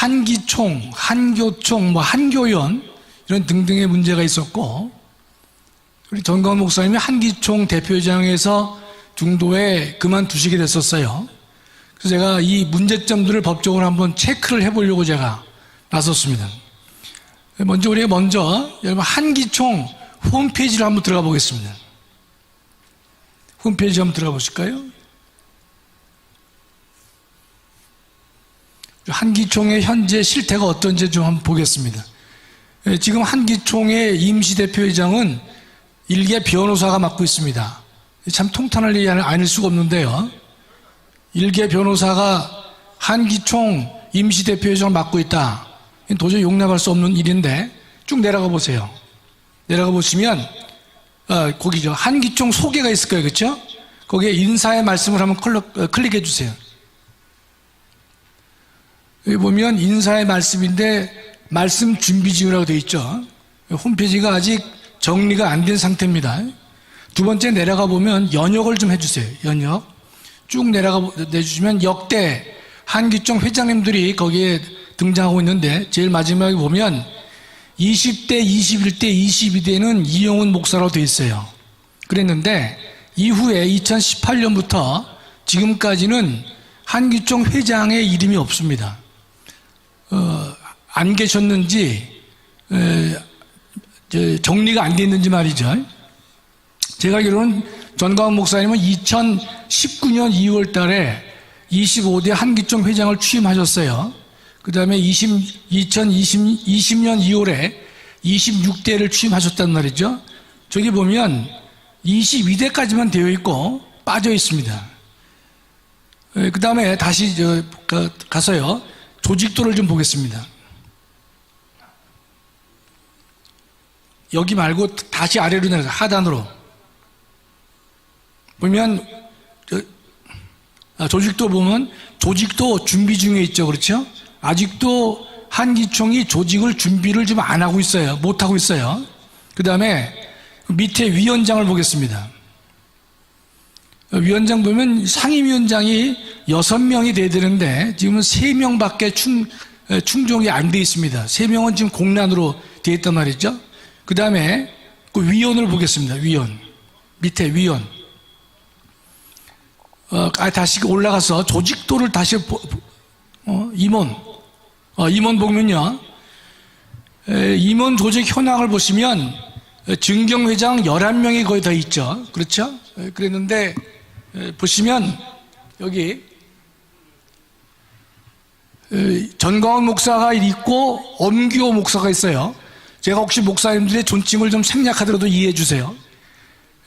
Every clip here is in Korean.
한기총, 한교총, 뭐 한교연 이런 등등의 문제가 있었고 우리 전광 목사님이 한기총 대표회장에서 중도에 그만두시게 됐었어요. 그래서 제가 이 문제점들을 법적으로 한번 체크를 해보려고 제가 나섰습니다. 먼저 우리가 먼저 여러분 한기총 홈페이지를 한번 들어가 보겠습니다. 홈페이지 한번 들어가 보실까요? 한기총의 현재 실태가 어떤지 좀 한번 보겠습니다. 예, 지금 한기총의 임시대표회장은 일개 변호사가 맡고 있습니다. 참 통탄할 일이 아닐 수가 없는데요. 일개 변호사가 한기총 임시대표회장을 맡고 있다. 도저히 용납할 수 없는 일인데 쭉 내려가 보세요. 내려가 보시면 어, 거기죠. 한기총 소개가 있을 거예요. 그렇죠? 거기에 인사의 말씀을 한번 어, 클릭해 주세요. 여기 보면 인사의 말씀인데 말씀 준비 중이라고 되어 있죠. 홈페이지가 아직 정리가 안 된 상태입니다. 두 번째 내려가 보면 연역을 좀 해주세요. 연역. 쭉 내려가 내주시면 역대 한기총 회장님들이 거기에 등장하고 있는데 제일 마지막에 보면 20대, 21대, 22대는 이용훈 목사로 되어 있어요. 그랬는데 이후에 2018년부터 지금까지는 한기총 회장의 이름이 없습니다. 어, 안 계셨는지 에, 저, 정리가 안 됐는지 말이죠. 제가 알기로는 전광훈 목사님은 2019년 2월 달에 25대 한기총 회장을 취임하셨어요. 그 다음에 20, 2020, 20년 2월에 26대를 취임하셨단 말이죠. 저기 보면 22대까지만 되어 있고 빠져 있습니다. 그 다음에 다시 가서요. 조직도를 좀 보겠습니다. 여기 말고 다시 아래로 내려서 하단으로. 보면 저, 아, 조직도 보면 조직도 준비 중에 있죠. 그렇죠? 아직도 한기총이 조직을 준비를 좀 안 하고 있어요. 못 하고 있어요. 그 다음에 밑에 위원장을 보겠습니다 위원장 보면 상임위원장이 여섯 명이 돼야 되는데 지금은 세 명밖에 충, 충족이 안 돼 있습니다 세 명은 지금 공란으로 되어 있단 말이죠 그 다음에 그 위원을 보겠습니다. 위원. 밑에 위원. 어, 아, 다시 올라가서 조직도를 다시 보, 어, 임원. 어, 임원 보면요. 에, 임원 조직 현황을 보시면 증경회장 11명이 거의 더 있죠. 그렇죠? 에, 그랬는데 에, 보시면 여기 전광훈 목사가 있고 엄규호 목사가 있어요. 제가 혹시 목사님들의 존칭을 좀 생략하더라도 이해해 주세요.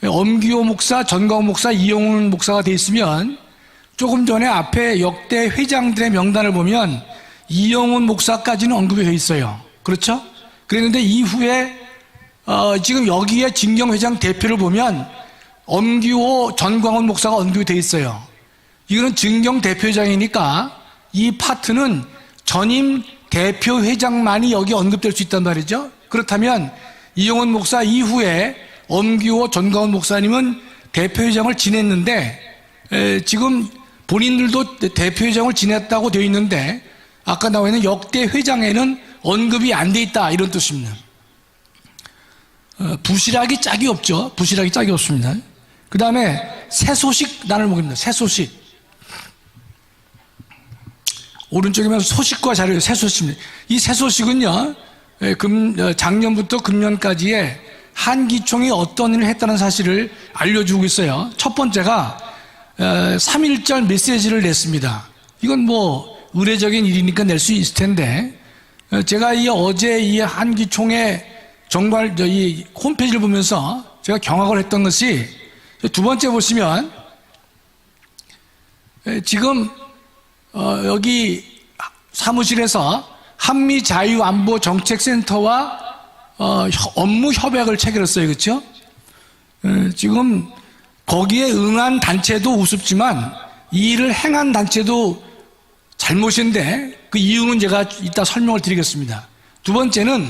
엄기호 목사, 전광훈 목사, 이용훈 목사가 돼 있으면 조금 전에 앞에 역대 회장들의 명단을 보면 이용훈 목사까지는 언급이 돼 있어요. 그렇죠? 그랬는데 이후에 어, 지금 여기에 진경회장 대표를 보면 엄기호, 전광훈 목사가 언급이 돼 있어요. 이거는 진경 대표장이니까 이 파트는 전임 대표 회장만이 여기 언급될 수 있단 말이죠. 그렇다면 이용원 목사 이후에 엄규호 전가훈 목사님은 대표회장을 지냈는데 에, 지금 본인들도 대표회장을 지냈다고 되어 있는데 아까 나와 있는 역대 회장에는 언급이 안 돼 있다 이런 뜻입니다. 어, 부실하기 짝이 없죠. 부실하기 짝이 없습니다. 그 다음에 새 소식 나눌 보겠습니다. 새 소식. 오른쪽이면 소식과 자료, 새 소식입니다. 이 새 소식은요, 예, 금, 어, 작년부터 금년까지의 한기총이 어떤 일을 했다는 사실을 알려주고 있어요. 첫 번째가 3.1절 어, 메시지를 냈습니다. 이건 뭐 의례적인 일이니까 낼 수 있을 텐데 어, 제가 이 어제 이 한기총의 정말 이 홈페이지를 보면서 제가 경악을 했던 것이 두 번째 보시면 지금 여기 사무실에서 한미 자유안보 정책센터와 어, 업무 협약을 체결했어요. 그렇죠? 에, 지금 거기에 응한 단체도 우습지만 이 일을 행한 단체도 잘못인데 그 이유는 제가 이따 설명을 드리겠습니다. 두 번째는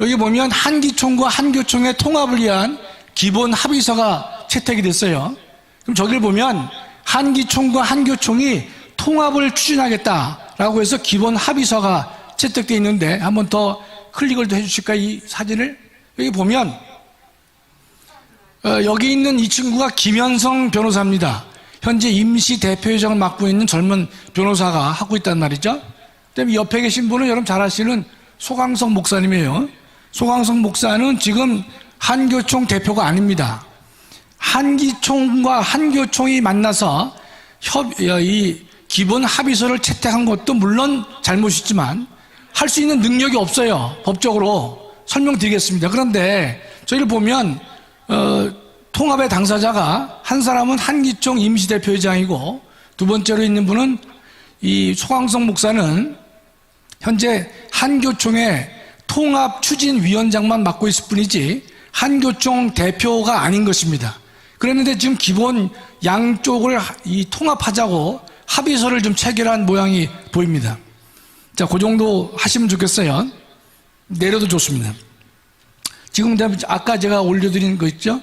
여기 보면 한기총과 한교총의 통합을 위한 기본 합의서가 채택이 됐어요. 그럼 저기를 보면 한기총과 한교총이 통합을 추진하겠다. 합의서라고 해서 기본 합의서가 채택되어 있는데 한 번 더 클릭을 더 해주실까 이 사진을 여기 보면 어, 여기 있는 이 친구가 김현성 변호사입니다. 현재 임시 대표회장을 맡고 있는 젊은 변호사가 하고 있단 말이죠. 그다음에 옆에 계신 분은 여러분 잘 아시는 소강성 목사님이에요. 소강성 목사는 지금 한교총 대표가 아닙니다. 한기총과 한교총이 만나서 협, 어, 이 기본 합의서를 채택한 것도 물론 잘못이지만 할 수 있는 능력이 없어요. 법적으로 설명드리겠습니다. 그런데 저희를 보면 어, 통합의 당사자가 한 사람은 한기총 임시대표회장이고 두 번째로 있는 분은 이 소강성 목사는 현재 한교총의 통합 추진위원장만 맡고 있을 뿐이지 한교총 대표가 아닌 것입니다. 그랬는데 지금 기본 양쪽을 이 통합하자고 합의서를 좀 체결한 모양이 보입니다. 자, 그 정도 하시면 좋겠어요. 내려도 좋습니다. 지금 아까 제가 올려드린 거 있죠?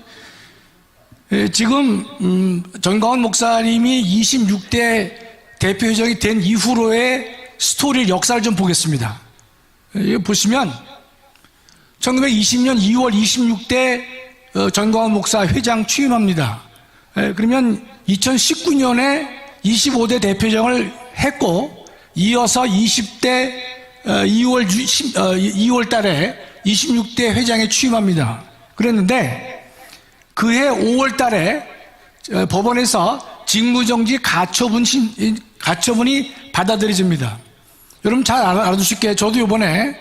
예, 지금 음, 전광훈 목사님이 26대 대표회장이 된 이후로의 스토리 역사를 좀 보겠습니다. 예, 보시면 1920년 2월 26대 어, 전광훈 목사 회장 취임합니다. 예, 그러면 2019년에 25대 대표장을 했고 이어서 20대 2월 2월 달에 26대 회장에 취임합니다. 그랬는데 그해 5월 달에 어, 법원에서 직무정지 가처분 신, 가처분이 받아들여집니다. 여러분 잘 알아- 알아두실게요. 저도 이번에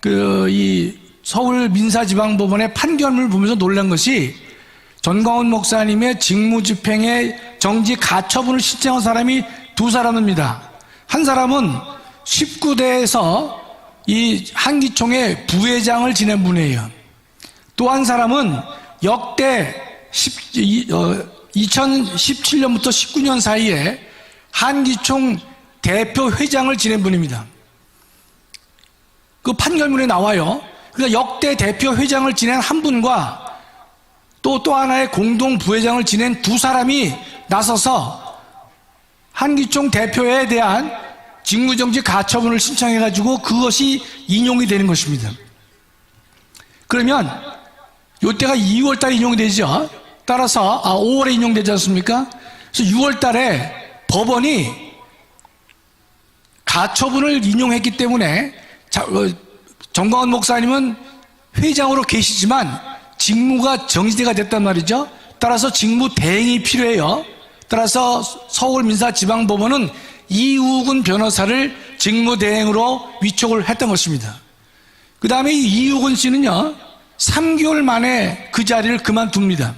그 이 서울 민사지방법원의 판결문을 보면서 놀란 것이 전광훈 목사님의 직무집행에 정지 가처분을 신청한 사람이 두 사람입니다. 한 사람은 19대에서 이 한기총의 부회장을 지낸 분이에요. 또 한 사람은 역대 10, 이, 어, 2017년부터 19년 사이에 한기총 대표 회장을 지낸 분입니다. 그 판결문에 나와요. 그러니까 역대 대표 회장을 지낸 한 분과 또또 하나의 공동 부회장을 지낸 두 사람이 나서서 한기총 대표에 대한 직무정지 가처분을 신청해 가지고 그것이 인용이 되는 것입니다. 그러면 요때가 2월 달에 인용이 되죠. 따라서 아 5월에 인용되지 않습니까? 그래서 6월 달에 법원이 가처분을 인용했기 때문에 자, 어, 정광훈 목사님은 회장으로 계시지만 직무가 정지가 됐단 말이죠. 따라서 직무 대행이 필요해요. 따라서 서울민사지방법원은 이우근 변호사를 직무 대행으로 위촉을 했던 것입니다. 그 다음에 이 이우근 씨는요, 3개월 만에 그 자리를 그만둡니다.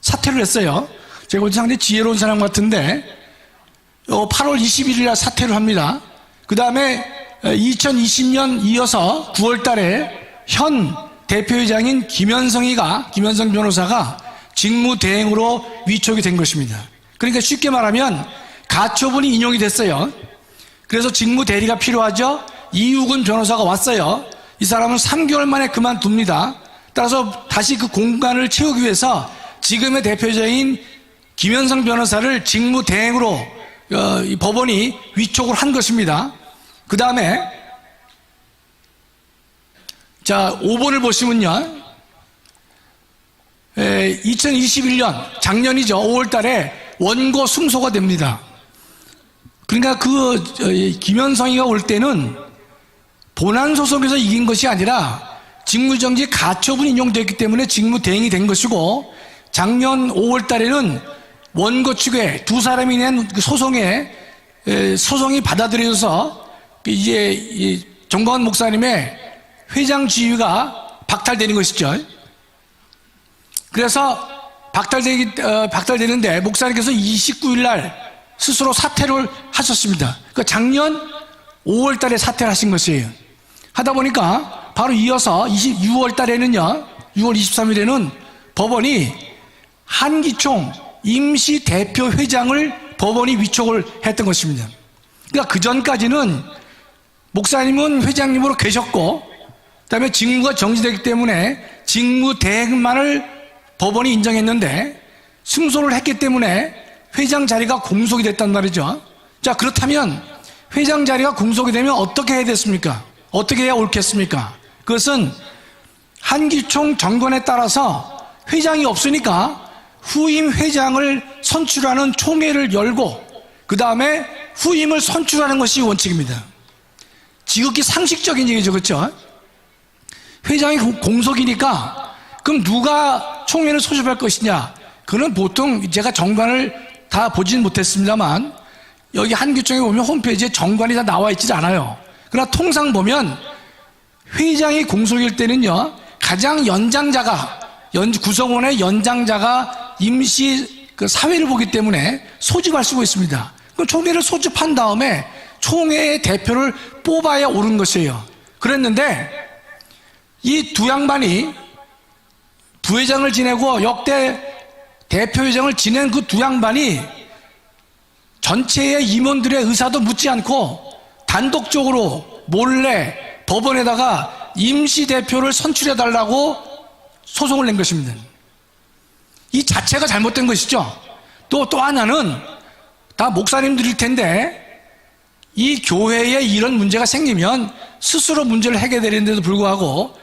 사퇴를 했어요. 제가 볼 때 상당히 지혜로운 사람 같은데, 어, 8월 21일 날 사퇴를 합니다. 그 다음에 2020년 이어서 9월 달에 현 대표회장인 김현성이가, 김현성 변호사가 직무 대행으로 위촉이 된 것입니다. 그러니까 쉽게 말하면 가처분이 인용이 됐어요. 그래서 직무 대리가 필요하죠. 이욱은 변호사가 왔어요. 이 사람은 3개월 만에 그만둡니다. 따라서 다시 그 공간을 채우기 위해서 지금의 대표자인 김현성 변호사를 직무 대행으로 어, 이 법원이 위촉을 한 것입니다. 그 다음에 자 5번을 보시면요. 2021년 작년이죠. 5월 달에 원고 승소가 됩니다. 그러니까 그 김현성이가 올 때는 본안 소속에서 이긴 것이 아니라 직무정지 가처분 인용됐기 때문에 직무 대행이 된 것이고 작년 5월 달에는 원고 측에 두 사람이 낸그 소송에 에, 소송이 받아들여져서 그 이제 이 정광훈 목사님의 회장 지위가 박탈되는 것이죠. 그래서 박탈되기 어, 박탈되는데 목사님께서 29일 날 스스로 사퇴를 하셨습니다. 그 작년 5월 달에 사퇴를 하신 것이에요. 하다 보니까 바로 이어서 26월 달에는요, 6월 23일에는 법원이 한기총 임시 대표 회장을 법원이 위촉을 했던 것입니다. 그러니까 그 전까지는 목사님은 회장님으로 계셨고, 그 다음에 직무가 정지되기 때문에 직무 대행만을 법원이 인정했는데, 승소를 했기 때문에 회장 자리가 공속이 됐단 말이죠. 자, 그렇다면 회장 자리가 공석이 되면 어떻게 해야 됐습니까? 어떻게 해야 옳겠습니까? 그것은 한기총 정권에 따라서 회장이 없으니까 후임 회장을 선출하는 총회를 열고 그 다음에 후임을 선출하는 것이 원칙입니다. 지극히 상식적인 얘기죠, 그렇죠? 회장이 공- 공석이니까 그럼 누가 총회를 소집할 것이냐? 그는 보통 제가 정관을 다 보진 못했습니다만 여기 한규총에 보면 홈페이지에 정관이 다 나와 있지 않아요. 그러나 통상 보면 회장이 공석일 때는요 가장 연장자가 연, 구성원의 연장자가 임시 그 사회를 보기 때문에 소집할 수가 있습니다. 그럼 총회를 소집한 다음에 총회의 대표를 뽑아야 옳은 것이에요. 그랬는데 이 두 양반이 부회장을 지내고 역대 대표회장을 지낸 그 두 양반이 전체의 임원들의 의사도 묻지 않고 단독적으로 몰래 법원에다가 임시 대표를 선출해 달라고 소송을 낸 것입니다. 이 자체가 잘못된 것이죠. 또, 또 하나는 다 목사님들일 텐데 이 교회에 이런 문제가 생기면 스스로 문제를 해결되는데도 불구하고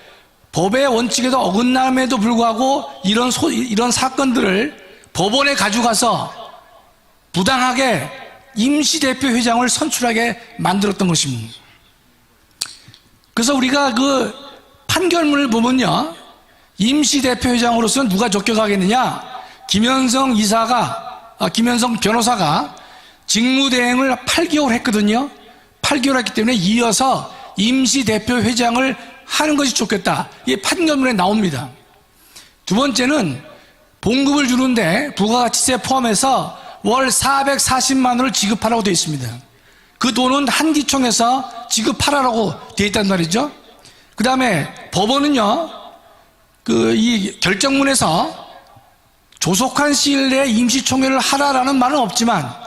법의 원칙에도 어긋남에도 불구하고 이런 소, 이런 사건들을 법원에 가져가서 부당하게 임시 대표 회장을 선출하게 만들었던 것입니다. 그래서 우리가 그 판결문을 보면요. 임시 대표 회장으로서는 누가 쫓겨가겠느냐? 김현성 이사가, 아, 김현성 변호사가 직무대행을 8개월 했거든요. 8개월 했기 때문에 이어서 임시대표 회장을 하는 것이 좋겠다. 이게 판결문에 나옵니다. 두 번째는 봉급을 주는데 부가가치세 포함해서 월 440만 원을 지급하라고 되어 있습니다. 그 돈은 한기총에서 지급하라고 되어 있단 말이죠. 그 다음에 법원은요, 그 이 결정문에서 조속한 시일 내에 임시총회를 하라라는 말은 없지만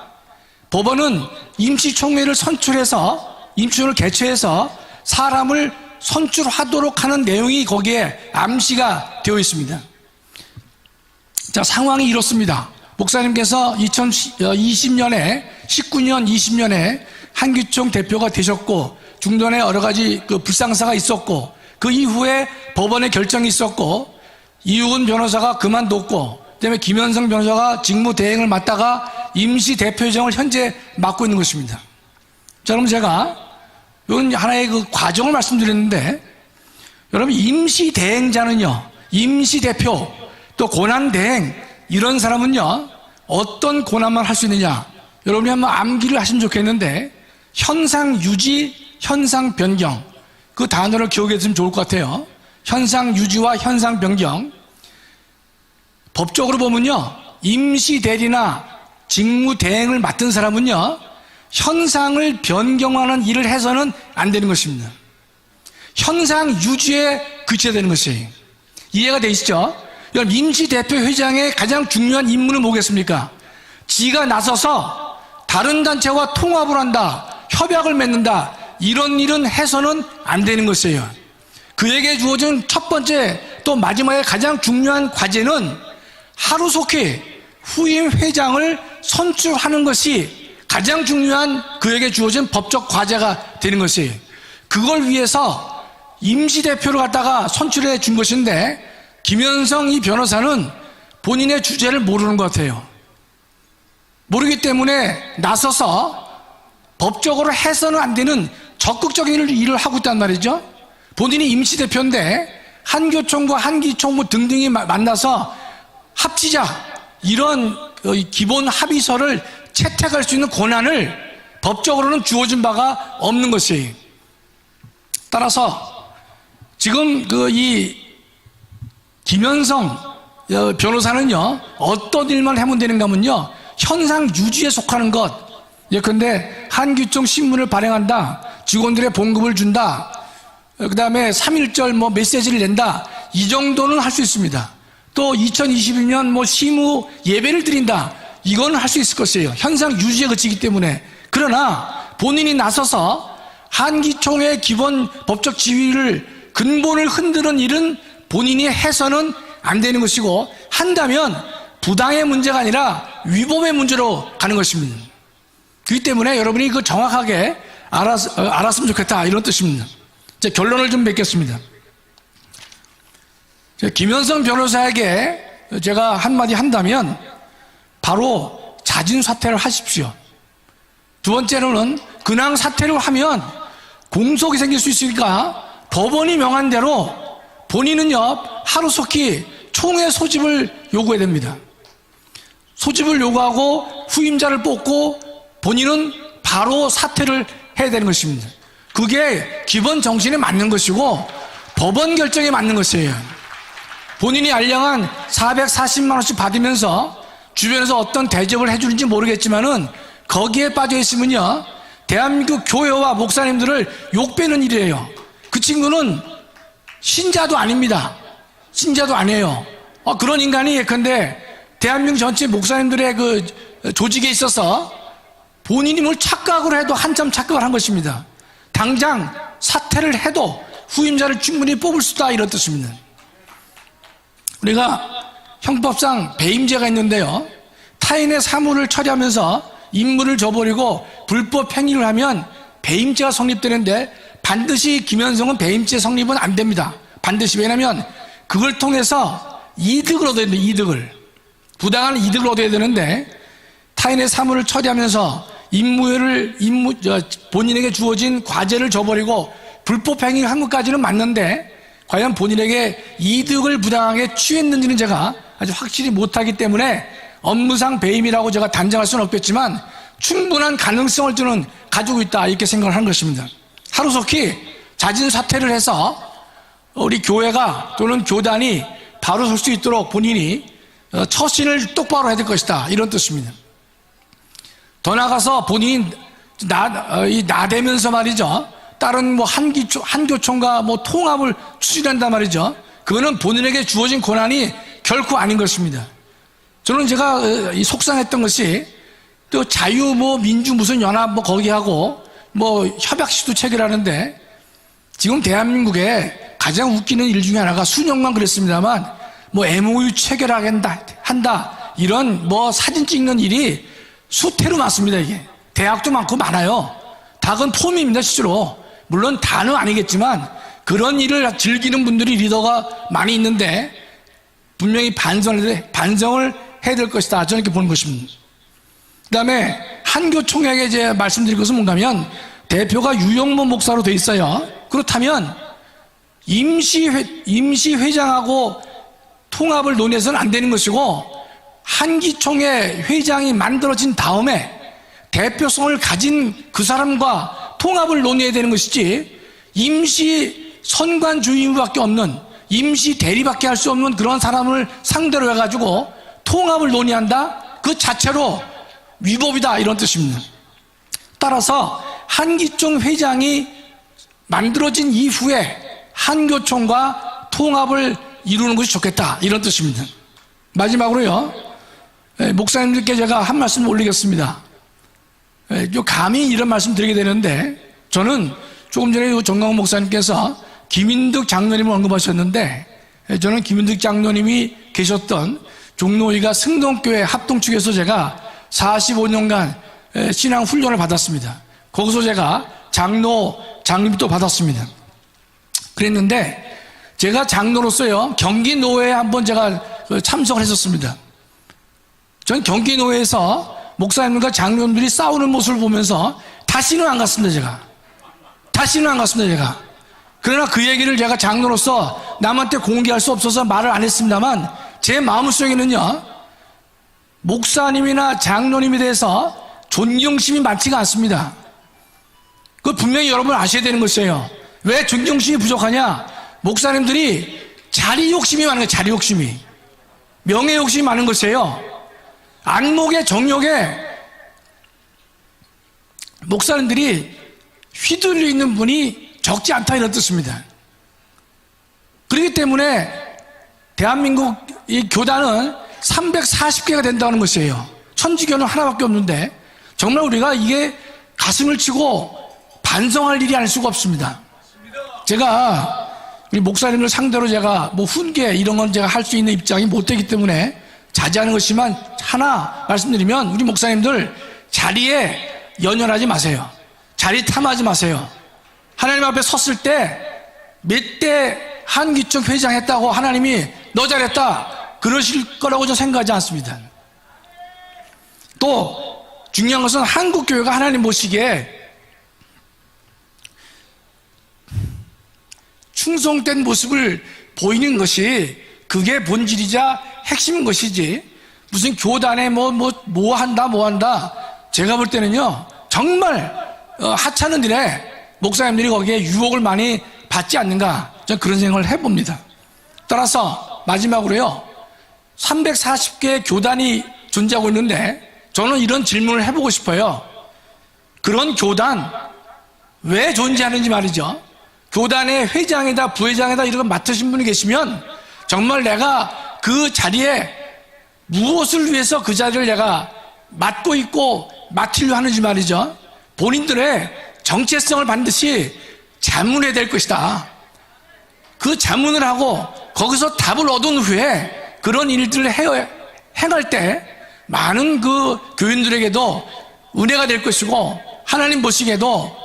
법원은 임시총회를 선출해서 임시총회를 개최해서 사람을 선출하도록 하는 내용이 거기에 암시가 되어 있습니다. 자, 상황이 이렇습니다. 목사님께서 2020년에, 19년, 20년에 한기총 대표가 되셨고, 중don에 여러 가지 그 불상사가 있었고, 그 이후에 법원의 결정이 있었고, 이우근 변호사가 그만뒀고, 그 다음에 김현성 변호사가 직무 대행을 맡다가 임시 대표장을 현재 맡고 있는 것입니다. 자, 그럼 제가 이건 하나의 그 과정을 말씀드렸는데, 여러분, 임시 대행자는요, 임시 대표, 또 고난 대행, 이런 사람은요, 어떤 고난만 할 수 있느냐. 여러분이 한번 암기를 하시면 좋겠는데, 현상 유지, 현상 변경. 그 단어를 기억해 두면 좋을 것 같아요. 현상 유지와 현상 변경. 법적으로 보면요, 임시 대리나 직무 대행을 맡은 사람은요, 현상을 변경하는 일을 해서는 안 되는 것입니다. 현상 유지에 그쳐야 되는 것이에요. 이해가 되시죠? 여러분, 임시대표 회장의 가장 중요한 임무는 뭐겠습니까? 지가 나서서 다른 단체와 통합을 한다, 협약을 맺는다, 이런 일은 해서는 안 되는 것이에요. 그에게 주어진 첫 번째 또 마지막에 가장 중요한 과제는 하루속히 후임 회장을 선출하는 것이 가장 중요한 그에게 주어진 법적 과제가 되는 것이에요. 그걸 위해서 임시대표를 갖다가 선출해 준 것인데 김현성 이 변호사는 본인의 주제를 모르는 것 같아요. 모르기 때문에 나서서 법적으로 해서는 안 되는 적극적인 일을 하고 있단 말이죠. 본인이 임시대표인데 한교총과 한기총무 등등이 마- 만나서 합치자 이런 어, 기본 합의서를 채택할 수 있는 권한을 법적으로는 주어진 바가 없는 것이에요. 따라서 지금 그 이 김현성 어, 변호사는요 어떤 일만 하면 되는가 하면요 현상 유지에 속하는 것 예컨대 한규총 신문을 발행한다 직원들의 봉급을 준다 그 다음에 3.1절 뭐 메시지를 낸다 이 정도는 할 수 있습니다 또 2022년 뭐 시무 예배를 드린다 이건 할 수 있을 것이에요 현상 유지에 그치기 때문에 그러나 본인이 나서서 한기총의 기본 법적 지위를 근본을 흔드는 일은 본인이 해서는 안 되는 것이고 한다면 부당의 문제가 아니라 위법의 문제로 가는 것입니다. 그렇기 때문에 여러분이 그 정확하게 알았, 어, 알았으면 좋겠다. 이런 뜻입니다. 제 결론을 좀 맺겠습니다. 제 김현성 변호사에게 제가 한마디 한다면 바로 자진 사퇴를 하십시오. 두 번째로는 근황 사퇴를 하면 공속이 생길 수 있으니까 법원이 명한 대로 본인은요 하루속히 총회 소집을 요구해야 됩니다. 소집을 요구하고 후임자를 뽑고 본인은 바로 사퇴를 해야 되는 것입니다. 그게 기본 정신에 맞는 것이고 법원 결정에 맞는 것이에요. 본인이 알량한 440만 원씩 받으면서 주변에서 어떤 대접을 해주는지 모르겠지만은 거기에 빠져 있으면요 대한민국 교회와 목사님들을 욕배는 일이에요. 그 친구는 신자도 아닙니다. 신자도 아니에요. 어, 그런 인간이 예컨대 대한민국 전체 목사님들의 그 조직에 있어서 본인이 뭘 착각을 해도 한참 착각을 한 것입니다. 당장 사퇴를 해도 후임자를 충분히 뽑을 수 있다 이런 뜻입니다. 우리가 형법상 배임죄가 있는데요. 타인의 사물을 처리하면서 임무를 저버리고 불법 행위를 하면 배임죄가 성립되는데 반드시 김현성은 배임죄 성립은 안 됩니다. 반드시 왜냐하면 그걸 통해서 이득을 얻어야 돼요. 이득을 부당한 이득을 얻어야 되는데 타인의 사물을 처리하면서 임무를 임무 저, 본인에게 주어진 과제를 저버리고 불법 행위를 한 것까지는 맞는데 과연 본인에게 이득을 부당하게 취했는지는 제가 아주 확실히 못하기 때문에 업무상 배임이라고 제가 단정할 수는 없겠지만 충분한 가능성을 저는 가지고 있다 이렇게 생각을 한 것입니다. 하루속히 자진 사퇴를 해서 우리 교회가 또는 교단이 바로 설 수 있도록 본인이 어, 처신을 똑바로 해야 될 것이다 이런 뜻입니다. 더 나가서 본인이 나, 어, 이 나대면서 말이죠. 다른 뭐 한기, 한교총과 뭐 통합을 추진한단 말이죠. 그거는 본인에게 주어진 권한이 결코 아닌 것입니다. 저는 제가 어, 이 속상했던 것이 또 자유 뭐 민주 무슨 연합 뭐 거기하고 뭐 협약 시도 체결하는데 지금 대한민국에 가장 웃기는 일 중에 하나가 수년만 그랬습니다만 뭐 MOU 체결하겠다 한다 이런 뭐 사진 찍는 일이 수태로 많습니다 이게 대학도 많고 많아요 닭은 폼입니다 실제로 물론 다는 아니겠지만 그런 일을 즐기는 분들이 리더가 많이 있는데 분명히 반성을, 반성을 해야 될 것이다. 저는 이렇게 보는 것입니다. 그 다음에 한교 총회에 이제 말씀드릴 것은 뭔가면 대표가 유영모 목사로 돼 있어요. 그렇다면 임시회, 임시회장하고 통합을 논해서는 안 되는 것이고 한기총회 회장이 만들어진 다음에 대표성을 가진 그 사람과 통합을 논의해야 되는 것이지 임시 선관 주임밖에 없는 임시 대리밖에 할 수 없는 그런 사람을 상대로 해가지고 통합을 논의한다? 그 자체로 위법이다 이런 뜻입니다. 따라서 한기총 회장이 만들어진 이후에 한교총과 통합을 이루는 것이 좋겠다 이런 뜻입니다. 마지막으로요 예, 목사님들께 제가 한 말씀 올리겠습니다. 예, 감히 이런 말씀 드리게 되는데 저는 조금 전에 정강 목사님께서 김인득 장로님을 언급하셨는데 예, 저는 김인득 장로님이 계셨던 종로이가 승동교회 합동측에서 제가 45년간 신앙 훈련을 받았습니다. 거기서 제가 장로, 장립도 받았습니다. 그랬는데 제가 장로로서요, 경기 노회에 한번 제가 그 참석을 했었습니다. 전 경기 노회에서 목사님과 장로님들이 싸우는 모습을 보면서 다시는 안 갔습니다, 제가. 다시는 안 갔습니다, 제가. 그러나 그 얘기를 제가 장로로서 남한테 공개할 수 없어서 말을 안 했습니다만 제 마음속에는요, 목사님이나 장로님에 대해서 존경심이 많지가 않습니다. 그 분명히 여러분 아셔야 되는 것이에요. 왜 존경심이 부족하냐? 목사님들이 자리 욕심이 많은 거예요, 자리 욕심이. 명예 욕심이 많은 것이에요. 안목에 정욕에 목사님들이 휘둘려 있는 분이 적지 않다 이런 뜻입니다. 그렇기 때문에 대한민국 이 교단은 340개가 된다는 것이에요. 천주교는 하나밖에 없는데 정말 우리가 이게 가슴을 치고 반성할 일이 아닐 수가 없습니다. 제가 우리 목사님을 상대로 제가 뭐 훈계 이런 건 제가 할 수 있는 입장이 못 되기 때문에 자제하는 것이지만 하나 말씀드리면 우리 목사님들 자리에 연연하지 마세요. 자리 탐하지 마세요. 하나님 앞에 섰을 때 몇 대 한기총 회장 했다고 하나님이 너 잘했다 그러실 거라고 저는 생각하지 않습니다. 또 중요한 것은 한국 교회가 하나님 보시기에 충성된 모습을 보이는 것이 그게 본질이자 핵심인 것이지 무슨 교단에 뭐 뭐 뭐 한다 뭐 한다 제가 볼 때는요 정말 어, 하찮은 일에 목사님들이 거기에 유혹을 많이 받지 않는가 저는 그런 생각을 해봅니다. 따라서 마지막으로요 340개 교단이 존재하고 있는데 저는 이런 질문을 해보고 싶어요. 그런 교단 왜 존재하는지 말이죠. 교단의 회장이다 부회장이다 이런 거 맡으신 분이 계시면 정말 내가 그 자리에 무엇을 위해서 그 자리를 내가 맡고 있고 맡으려 하는지 말이죠. 본인들의 정체성을 반드시 자문해야 될 것이다. 그 자문을 하고 거기서 답을 얻은 후에 그런 일들을 해, 행할 때 많은 그 교인들에게도 은혜가 될 것이고 하나님 보시기에도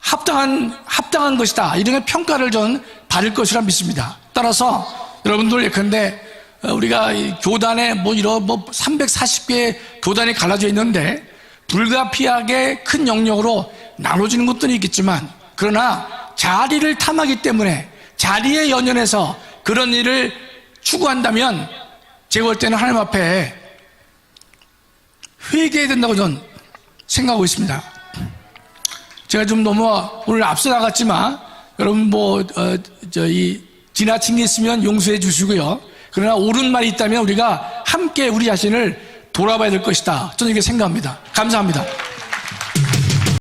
합당한 합당한 것이다 이런 평가를 전 받을 것이라 믿습니다. 따라서 여러분들 예컨대 우리가 이 교단에 뭐 이런 뭐 340개 교단이 갈라져 있는데 불가피하게 큰 영역으로 나눠지는 것들이 있겠지만 그러나 자리를 탐하기 때문에 자리에 연연해서 그런 일을 추구한다면 제가 볼 때는 하나님 앞에 회개해야 된다고 저는 생각하고 있습니다. 제가 좀 너무 오늘 앞서 나갔지만 여러분 뭐 어, 저이 지나친 게 있으면 용서해 주시고요. 그러나 옳은 말이 있다면 우리가 함께 우리 자신을 돌아봐야 될 것이다. 저는 이렇게 생각합니다. 감사합니다.